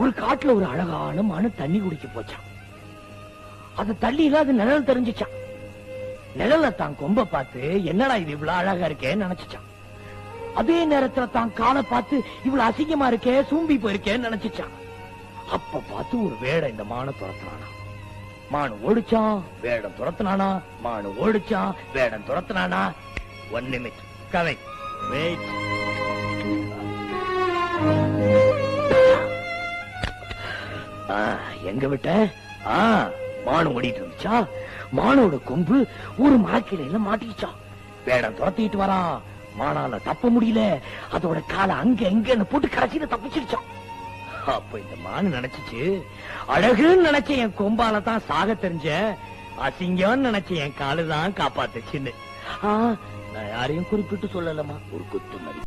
ஒரு காட்டுல ஒரு அழகான மனு தண்ணி குடிக்க போச்சான் அது தண்ணியில அது நிழல் தெரிஞ்சுச்சான் நிழல தான் கொம்ப பார்த்து என்னடா இது இவ்வளவு அழகா இருக்கேன்னு நினைச்சுச்சான் அதே நேரத்துல தான் காலை பார்த்து இவ்வளவு அசிங்கமா இருக்கே சூம்பி போயிருக்கேன்னு நினைச்சுச்சான் அப்ப பார்த்து ஒரு வேடை இந்த மானை துரத்துனானா. மானு ஓடிச்சான் வேடம் துரத்துனானா. மானு ஓடிச்சான் வேடம் துரத்துனானா. ஒன் நிமிட் கவை வெயிட் எங்க விட்ட? மானு ஓடிட்டு இருந்துச்சா? மானோட கொம்பு ஒரு மரக்கிளையில மாட்டிக்கிச்சான் வேடம் துரத்திட்டு வரான் மானால தப்ப முடியல. அதோட காலை அங்க எங்கன்னு போட்டு கடைசியில தப்பிச்சிருச்சான் அப்ப இந்த மானு நினைச்சிச்சு அழகுன்னு நினைச்ச என் கொம்பால தான் சாக தெரிஞ்ச அசிங்கம்னு நினைச்ச என் காலுதான் காப்பாத்துச்சுன்னு. நான் யாரையும் குறிப்பிட்டு சொல்லலமா ஒரு குத்து மதி